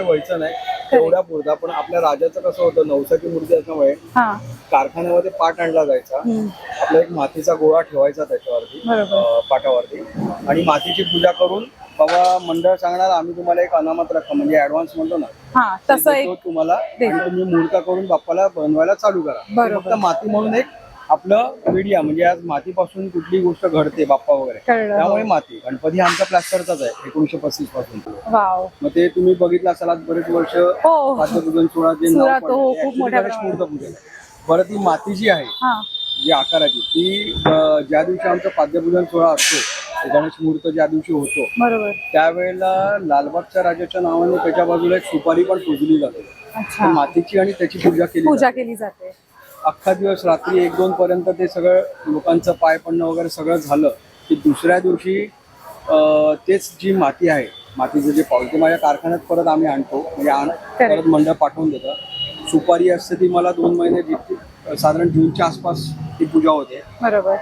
व्हायचं नाही तेवढ्या पुरता पण आपल्या राजाचं कसं होतं नवसाची मूर्ती असल्यामुळे हा कारखान्यामध्ये पाट आणला जायचा. आपला एक मातीचा गोळा ठेवायचा त्याच्यावरती. अं, पाटावरती आणि मातीची पूजा करून बाबा मंडळ सांगणार आम्ही तुम्हाला एक अनामत रक्कम म्हणजे ऍडव्हान्स म्हणतो ना हा तसं एक तुम्हाला. आणि तुम्ही मूर्त करून बाप्पाला बनवायला चालू करा बरोबर. फक्त माती म्हणून एक आपलं मीडिया म्हणजे आज मातीपासून कुठली गोष्ट घडते बाप्पा वगैरे. त्यामुळे माती. गणपती आमचा प्लॅस्टरचाच आहे एकोणीशे पस्तीसपासून. मग ते तुम्ही बघितलं असाल आज बरेच वर्ष. पाद्यपूजन सोळा हो, ते गणेश पूजन. बरं ती माती जी आहे जी आकाराची ती ज्या दिवशी आमचं पाद्यपूजन सोहळा असतो गणेश मूर्त ज्या दिवशी होतो बरोबर. त्यावेळेला लालबागच्या राजाच्या नावाने त्याच्या बाजूला एक सुपारी पण पूजली जाते. मातीची आणि त्याची पूजा केली पूजा. केली जाते. अख्खा दिवस रात्री एक दोन पर्यंत ते सगळं लोकांचं पाय पडणं वगैरे सगळं झालं की दुसऱ्या दिवशी अं, तेच जी माती आहे मातीचं जे पाऊल ते माझ्या कारखान्यात परत आम्ही आणतो म्हणजे आण परत मंडळ पाठवून देतं. सुपारी असते ती मला दोन महिने साधारण जूनच्या आसपास ती पूजा होते. बरोबर.